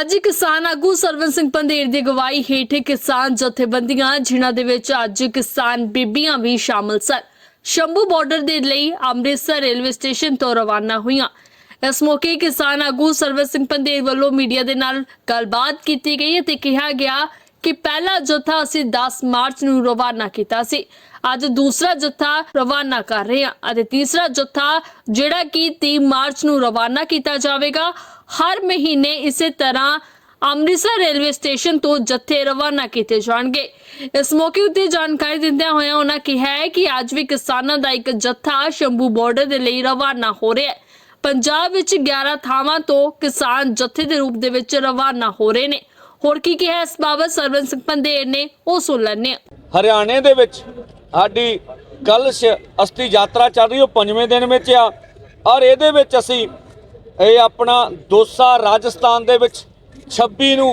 ਅੱਜ ਕਿਸਾਨ ਆਗੂ ਸਰਵਨ ਸਿੰਘ ਪੰਧੇਰ ਦੀ ਅਗਵਾਈ ਹੇਠ ਕਿਸਾਨ ਜਥੇਬੰਦੀਆਂ, ਜਿਨ੍ਹਾਂ ਦੇ ਵਿੱਚ ਅੱਜ ਕਿਸਾਨ ਬੀਬੀਆਂ ਵੀ ਸ਼ਾਮਲ ਸਨ। ਸ਼ੰਭੂ ਬਾਰਡਰ ਦੇ ਲਈ ਅੰਮ੍ਰਿਤਸਰ ਰੇਲਵੇ ਸਟੇਸ਼ਨ ਤੋਂ ਰਵਾਨਾ ਹੋਈਆਂ। ਇਸ ਮੌਕੇ ਕਿਸਾਨ ਆਗੂ ਸਰਵਨ ਸਿੰਘ ਪੰਧੇਰ ਵੱਲੋਂ ਮੀਡੀਆ ਦੇ ਨਾਲ ਗੱਲਬਾਤ ਕੀਤੀ ਗਈ ਅਤੇ ਕਿਹਾ ਗਿਆ ਕਿ ਪਹਿਲਾ ਜਥਾ ਅਸੀਂ 10 ਮਾਰਚ ਨੂੰ ਰਵਾਨਾ ਕੀਤਾ ਸੀ। ਅੱਜ ਦੂਸਰਾ ਜਥਾ ਰਵਾਨਾ ਕਰ ਰਹੇ ਹਾਂ ਅਤੇ ਤੀਸਰਾ ਜਥਾ ਜਿਹੜਾ ਕਿ 3 ਮਾਰਚ ਨੂੰ ਰਵਾਨਾ ਕੀਤਾ ਜਾਵੇਗਾ। ਹਰ ਮਹੀਨੇ ਇਸੇ ਤਰ੍ਹਾਂ ਅੰਮ੍ਰਿਤਸਰ ਰੇਲਵੇ ਸਟੇਸ਼ਨ ਤੋਂ ਜੱਥੇ ਰਵਾਨਾ ਕੀਤੇ ਜਾਣਗੇ। ਇਸ ਮੌਕੇ ਉੱਤੇ ਜਾਣਕਾਰੀ ਦਿੰਦਿਆਂ ਹੋਇਆਂ ਉਹਨਾਂ ਕਿਹਾ ਹੈ ਕਿ ਅੱਜ ਵੀ ਕਿਸਾਨਾਂ ਦਾ ਇੱਕ ਜੱਥਾ ਸ਼ੰਭੂ ਬਾਰਡਰ ਦੇ ਲਈ ਰਵਾਨਾ ਹੋ ਰਿਹਾ ਹੈ। ਪੰਜਾਬ ਵਿੱਚ 11 ਥਾਵਾਂ ਤੋਂ ਕਿਸਾਨ ਜੱਥੇ ਦੇ ਰੂਪ ਦੇ ਵਿੱਚ ਰਵਾਨਾ ਹੋ ਰਹੇ ਨੇ। ਹੋਰ ਕੀ ਕਿਹਾ ਇਸ ਬਾਬਤ ਸਰਵਨ ਸਿੰਘ ਪੰਧੇਰ ਨੇ? ਉਹ ਸੁਣ ਲੈਣੇ ਹਰਿਆਣੇ ਦੇ ਵਿੱਚ ਸਾਡੀ ਕੱਲ ਅਸਤੀ ਯਾਤਰਾ ਚੱਲ ਰਹੀ ਉਹ ਪੰਜਵੇਂ ਦਿਨ ਵਿੱਚ ਆ। ਔਰ ਇਹਦੇ ਵਿੱਚ ਅਸੀਂ ਇਹ ਆਪਣਾ ਦੋਸਾ ਰਾਜਸਥਾਨ ਦੇ ਵਿੱਚ 26 ਨੂੰ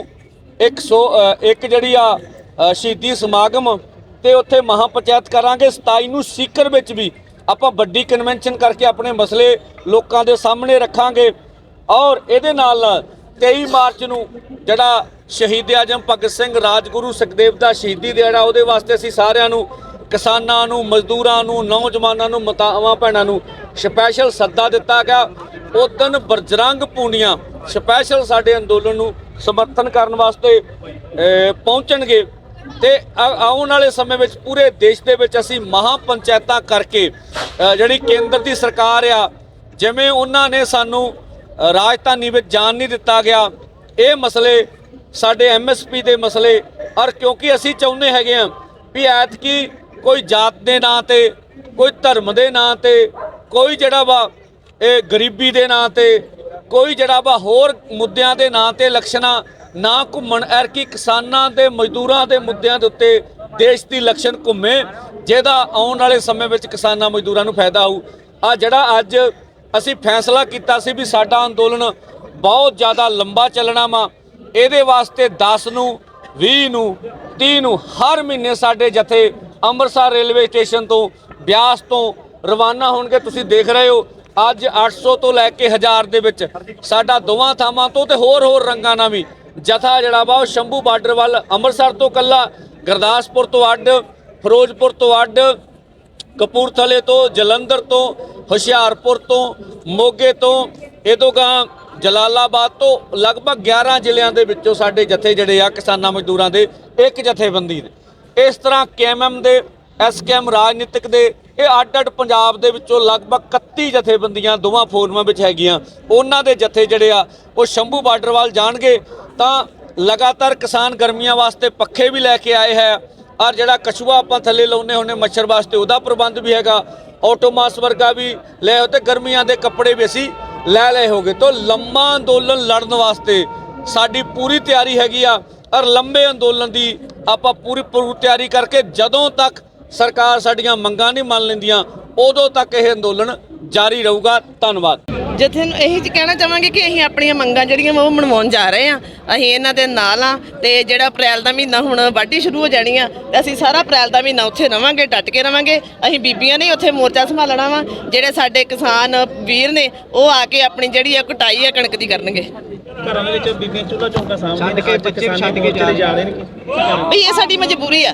100 ਅ, ਇੱਕ ਜਿਹੜੀ ਆ ਸ਼ਹੀਦੀ ਸਮਾਗਮ ਤੇ ਉੱਥੇ ਮਹਾਪੰਚਾਇਤ ਕਰਾਂਗੇ। 27 ਨੂੰ ਸੀਕਰ ਵਿੱਚ ਵੀ ਆਪਾਂ ਵੱਡੀ ਕਨਵੈਨਸ਼ਨ ਕਰਕੇ ਆਪਣੇ ਮਸਲੇ ਲੋਕਾਂ ਦੇ ਸਾਹਮਣੇ ਰੱਖਾਂਗੇ। ਔਰ ਇਹਦੇ ਨਾਲ 23 ਮਾਰਚ ਨੂੰ ਜਿਹੜਾ ਸ਼ਹੀਦ ਆਜਮ ਭਗਤ ਸਿੰਘ, ਰਾਜਗੁਰੂ ਸੁਖਦੇਵ ਦਾ ਸ਼ਹੀਦੀ ਦਿਹਾੜਾ, ਉਹਦੇ ਵਾਸਤੇ ਅਸੀਂ ਸਾਰਿਆਂ ਨੂੰ, ਕਿਸਾਨਾਂ ਨੂੰ, ਮਜ਼ਦੂਰਾਂ ਨੂੰ, ਨੌਜਵਾਨਾਂ ਨੂੰ, ਮਤਾਵਾਂ, ਭੈਣਾਂ ਨੂੰ ਸਪੈਸ਼ਲ ਸੱਦਾ ਦਿੱਤਾ ਗਿਆ। ਉਦਨ ਬਰਜਰੰਗ ਪੂਨੀਆਂ ਸਪੈਸ਼ਲ ਸਾਡੇ ਅੰਦੋਲਨ ਨੂੰ ਸਮਰਥਨ ਕਰਨ ਵਾਸਤੇ ਪਹੁੰਚਣਗੇ। ਤੇ ਆ- ਆਉਣ ਵਾਲੇ ਸਮੇਂ ਵਿੱਚ ਪੂਰੇ ਦੇਸ਼ ਦੇ ਵਿੱਚ ਅਸੀਂ ਮਹਾ ਪੰਚਾਇਤਾਂ ਕਰਕੇ ਜਿਹੜੀ ਕੇਂਦਰ ਦੀ ਸਰਕਾਰ ਆ, ਜਿਵੇਂ ਉਹਨਾਂ ਨੇ ਸਾਨੂੰ ਰਾਜਧਾਨੀ ਵਿੱਚ ਜਾਣ ਨਹੀਂ ਦਿੱਤਾ ਗਿਆ, ਇਹ ਮਸਲੇ ਸਾਡੇ ਐਮਐਸਪੀ ਦੇ ਮਸਲੇ ਔਰ ਕਿਉਂਕਿ ਅਸੀਂ ਚਾਹੁੰਦੇ ਹੈਗੇ ਆ ਵੀ ਐਤਕੀ ਕੋਈ ਜਾਤ ਦੇ ਨਾਂ ਤੇ, ਕੋਈ ਧਰਮ ਦੇ ਨਾਂ ਤੇ, ਕੋਈ ਜਿਹੜਾ ਵਾ ਇਹ ਗਰੀਬੀ ਦੇ ਨਾਂ ਤੇ, ਕੋਈ ਜਿਹੜਾ ਵਾ ਹੋਰ ਮੁੱਦਿਆਂ ਦੇ ਨਾਂ ਤੇ ਇਲੈਕਸ਼ਨਾਂ ਨਾ ਘੁੰਮਣ ਐਰਕੀ ਕਿਸਾਨਾਂ ਦੇ, ਮਜ਼ਦੂਰਾਂ ਦੇ ਮੁੱਦਿਆਂ ਦੇ ਉੱਤੇ ਦੇਸ਼ ਦੀ ਇਲੈਕਸ਼ਨ ਘੁੰਮੇ, ਜਿਹਦਾ ਆਉਣ ਵਾਲੇ ਸਮੇਂ ਵਿੱਚ ਕਿਸਾਨਾਂ ਮਜ਼ਦੂਰਾਂ ਨੂੰ ਫਾਇਦਾ ਹੋਊ ਆ ਜਿਹੜਾ ਅੱਜ ਅਸੀਂ ਫੈਸਲਾ ਕੀਤਾ ਸੀ ਵੀ ਸਾਡਾ ਅੰਦੋਲਨ ਬਹੁਤ ਜ਼ਿਆਦਾ ਲੰਬਾ ਚੱਲਣਾ ਵਾ ਇਹਦੇ ਵਾਸਤੇ 10 ਨੂੰ 20 ਨੂੰ 30 ਨੂੰ ਹਰ ਮਹੀਨੇ ਸਾਡੇ ਜਥੇ ਅੰਮ੍ਰਿਤਸਰ ਰੇਲਵੇ ਸਟੇਸ਼ਨ ਤੋਂ, ਬਿਆਸ ਤੋਂ ਰਵਾਨਾ ਹੋਣਗੇ। ਤੁਸੀਂ ਦੇਖ ਰਹੇ ਹੋ, ਅੱਜ 800 ਤੋਂ ਲੈ ਕੇ 1000 ਦੇ ਵਿੱਚ ਸਾਡਾ ਦੋਵਾਂ ਥਾਵਾਂ ਤੋਂ ਤੇ ਹੋਰ ਹੋਰ ਰੰਗਾਂ ਨਾਲ ਵੀ ਜਥਾ ਜਿਹੜਾ ਵਾ, ਉਹ ਸ਼ੰਭੂ ਬਾਰਡਰ ਵੱਲ ਅੰਮ੍ਰਿਤਸਰ ਤੋਂ ਕੱਲਾ ਗੁਰਦਾਸਪੁਰ ਤੋਂ ਅੱਡ, ਫਿਰੋਜ਼ਪੁਰ ਤੋਂ ਅੱਡ, ਕਪੂਰਥਲੇ ਤੋਂ, ਜਲੰਧਰ ਤੋਂ, ਹੁਸ਼ਿਆਰਪੁਰ ਤੋਂ, ਮੋਗੇ ਤੋਂ, ਇਹ ਤੋਂ ਗਾਂ ਜਲਾਲਾਬਾਦ ਤੋਂ ਲਗਭਗ 11 ਜ਼ਿਲ੍ਹਿਆਂ ਦੇ ਵਿੱਚੋਂ ਸਾਡੇ ਜਥੇ ਜਿਹੜੇ ਆ ਕਿਸਾਨਾਂ ਮਜ਼ਦੂਰਾਂ ਦੇ ਇੱਕ ਜਥੇਬੰਦੀ ਨੇ ਇਸ ਤਰ੍ਹਾਂ ਕੇਐਮਐਮ ਦੇ, ਐਸਕੇਐਮ ਰਾਜਨੀਤਿਕ ਦੇ, ਇਹ ਅੱਡ-ਅੱਡ ਪੰਜਾਬ ਦੇ ਵਿੱਚੋਂ ਲਗਭਗ 31 ਜਥੇਬੰਦੀਆਂ ਦੋਵਾਂ ਫੋਰਮਾਂ ਵਿੱਚ ਹੈਗੀਆਂ। ਉਹਨਾਂ ਦੇ ਜਥੇ ਜਿਹੜੇ ਆ, ਉਹ ਸ਼ੰਭੂ ਬਾਰਡਰ ਵੱਲ ਜਾਣਗੇ। ਤਾਂ ਲਗਾਤਾਰ ਕਿਸਾਨ ਗਰਮੀਆਂ ਵਾਸਤੇ ਪੱਖੇ ਵੀ ਲੈ ਕੇ ਆਏ ਹੈ। ਔਰ ਜਿਹੜਾ ਕਛੂਆ ਆਪਾਂ ਥੱਲੇ ਲਾਉਨੇ ਹੁੰਨੇ ਮੱਛਰ ਵਾਸਤੇ, ਉਹਦਾ ਪ੍ਰਬੰਧ ਵੀ ਹੈਗਾ। ਆਟੋਮਾਸ ਵਰਗਾ ਵੀ ਲੈ ਆਓ ਤੇ ਗਰਮੀਆਂ ਦੇ ਕੱਪੜੇ ਵੀ ਅਸੀਂ ਲੈ ਲਏ ਹੋਗੇ ਤੋਂ ਲੰਮਾ ਅੰਦੋਲਨ ਲੜਨ ਵਾਸਤੇ ਸਾਡੀ ਪੂਰੀ ਤਿਆਰੀ ਹੈਗੀ ਆ ਔਰ ਲੰਬੇ ਅੰਦੋਲਨ ਦੀ ਆਪਾਂ ਪੂਰੀ ਪੂਰੀ ਤਿਆਰੀ ਕਰਕੇ ਜਦੋਂ ਤੱਕ ਸਰਕਾਰ ਸਾਡੀਆਂ ਮੰਗਾਂ ਨਹੀਂ ਮੰਨ ਲੈਂਦੀਆਂ, ਉਦੋਂ ਤੱਕ ਇਹ ਅੰਦੋਲਨ ਜਾਰੀ ਰਹੂਗਾ। ਧੰਨਵਾਦ। ਜਥੇ ਨੂੰ ਇਹੀ ਕਹਿਣਾ ਚਾਹਾਂਗੇ ਕਿ ਅਸੀਂ ਆਪਣੀਆਂ ਮੰਗਾਂ ਜਿਹੜੀਆਂ ਉਹ ਮਨਵਾਉਣ ਜਾ ਰਹੇ ਆ ਅਸੀਂ ਇਹਨਾਂ ਦੇ ਨਾਲ ਆ ਤੇ ਜਿਹੜਾ ਅਪ੍ਰੈਲ ਦਾ ਮਹੀਨਾ ਹੁਣ ਵਾਢੀ ਸ਼ੁਰੂ ਹੋ ਜਾਣੀ ਆ ਤੇ ਅਸੀਂ ਸਾਰਾ ਅਪ੍ਰੈਲ ਦਾ ਮਹੀਨਾ ਉੱਥੇ ਰਵਾਂਗੇ ਡਟ ਕੇ ਰਵਾਂਗੇ। ਅਸੀਂ ਬੀਬੀਆਂ ਨੇ ਉੱਥੇ ਮੋਰਚਾ ਸੰਭਾਲਣਾ ਵਾ ਜਿਹੜੇ ਸਾਡੇ ਕਿਸਾਨ ਵੀਰ ਨੇ ਉਹ ਆ ਕੇ ਆਪਣੀ ਜਿਹੜੀ ਆ ਕਟਾਈ ਆ ਕਣਕ ਦੀ ਕਰਨਗੇ। ਘਰਾਂ ਦੇ ਵਿੱਚ ਬੀਬੀਆਂ ਚੁੱਲ੍ਹਾ ਚੌਂਕਾ ਸਾਹਮਣੇ ਛੱਡ ਕੇ ਬੱਚੇ ਛੱਡ ਕੇ ਚਲੇ ਜਾ ਰਹੇ ਨੇ ਵੀ ਇਹ ਸਾਡੀ ਮਜਬੂਰੀ ਆ।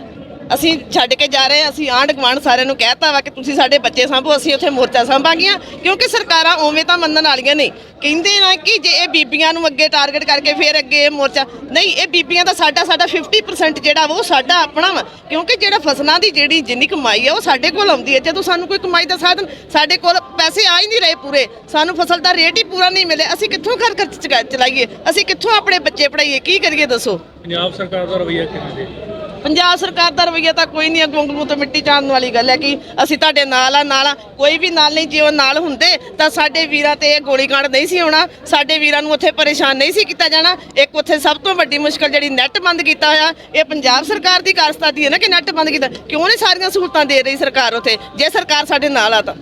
ਅਸੀਂ ਛੱਡ ਕੇ ਜਾ ਰਹੇ ਹਾਂ, ਅਸੀਂ ਆਂਢ ਗੁਆਂਢ ਸਾਰਿਆਂ ਨੂੰ ਕਹਿਤਾ ਵਾ ਕਿ ਤੁਸੀਂ ਸਾਡੇ ਬੱਚੇ ਸਾਂਭੋ, ਅਸੀਂ ਉੱਥੇ ਮੋਰਚਾ ਸਾਂਭਾਂਗੀਆਂ, ਕਿਉਂਕਿ ਸਰਕਾਰਾਂ ਉਵੇਂ ਤਾਂ ਮੰਨਣ ਵਾਲੀਆਂ ਨਹੀਂ। ਕਹਿੰਦੇ ਨਾ ਕਿ ਜੇ ਇਹ ਬੀਬੀਆਂ ਨੂੰ ਅੱਗੇ ਟਾਰਗੇਟ ਕਰਕੇ ਫਿਰ ਅੱਗੇ ਇਹ ਮੋਰਚਾ, ਨਹੀਂ, ਇਹ ਬੀਬੀਆਂ ਦਾ ਸਾਡਾ ਸਾਡਾ 50% ਜਿਹੜਾ ਵਾ ਉਹ ਸਾਡਾ ਆਪਣਾ ਵਾ, ਕਿਉਂਕਿ ਜਿਹੜਾ ਫਸਲਾਂ ਦੀ ਜਿਹੜੀ ਜਿੰਨੀ ਕਮਾਈ ਆ, ਉਹ ਸਾਡੇ ਕੋਲ ਆਉਂਦੀ ਹੈ। ਜਦੋਂ ਸਾਨੂੰ ਕੋਈ ਕਮਾਈ ਦਾ ਸਾਧਨ ਸਾਡੇ ਕੋਲ ਪੈਸੇ ਆ ਹੀ ਨਹੀਂ ਰਹੇ ਪੂਰੇ, ਸਾਨੂੰ ਫਸਲ ਦਾ ਰੇਟ ਹੀ ਪੂਰਾ ਨਹੀਂ ਮਿਲੇ ਅਸੀਂ ਕਿੱਥੋਂ ਘਰ ਖਰਚ ਚਲਾਈਏ, ਅਸੀਂ ਕਿੱਥੋਂ ਆਪਣੇ ਬੱਚੇ ਪੜਾਈਏ ਕੀ ਕਰੀਏ ਦੱਸੋ? ਪੰਜਾਬ ਸਰਕਾਰ ਦਾ ਰਵੱਈਆ ਕਿਵੇਂ ਦੇ? ਪੰਜਾਬ ਸਰਕਾਰ ਦਾ ਰਵੱਈਆ ਤਾਂ ਕੋਈ ਨਹੀਂ ਅੱਗੋਂ ਅੱਗੋਂ ਤੋਂ ਮਿੱਟੀ ਚਾੜਨ ਵਾਲੀ ਗੱਲ ਹੈ ਕਿ ਅਸੀਂ ਤੁਹਾਡੇ ਨਾਲ ਆ ਨਾਲ ਆ। ਕੋਈ ਵੀ ਨਾਲ ਨਹੀਂ, ਜੇ ਉਹ ਨਾਲ ਹੁੰਦੇ, ਤਾਂ ਸਾਡੇ ਵੀਰਾਂ ਤੇ ਇਹ ਗੋਲੀकांड ਨਹੀਂ ਸੀ ਹੋਣਾ ਸਾਡੇ ਵੀਰਾਂ ਨੂੰ ਉੱਥੇ ਪਰੇਸ਼ਾਨ ਨਹੀਂ ਸੀ ਕੀਤਾ ਜਾਣਾ। ਇੱਕ ਉੱਥੇ ਸਭ ਤੋਂ ਵੱਡੀ ਮੁਸ਼ਕਲ ਜਿਹੜੀ ਨੈਟ ਬੰਦ ਕੀਤਾ ਹੋਇਆ, ਇਹ ਪੰਜਾਬ ਸਰਕਾਰ ਦੀ ਕਾਰਸਤਾਦੀ ਹੈ ਨਾ ਕਿ ਨੈਟ ਬੰਦ ਕੀਤਾ। ਕਿਉਂ ਨਹੀਂ ਸਾਰੀਆਂ ਸਹੂਲਤਾਂ ਦੇ ਰਹੀ ਸਰਕਾਰ ਉੱਥੇ? ਜੇ ਸਰਕਾਰ ਸਾਡੇ ਨਾਲ ਆ ਤਾਂ।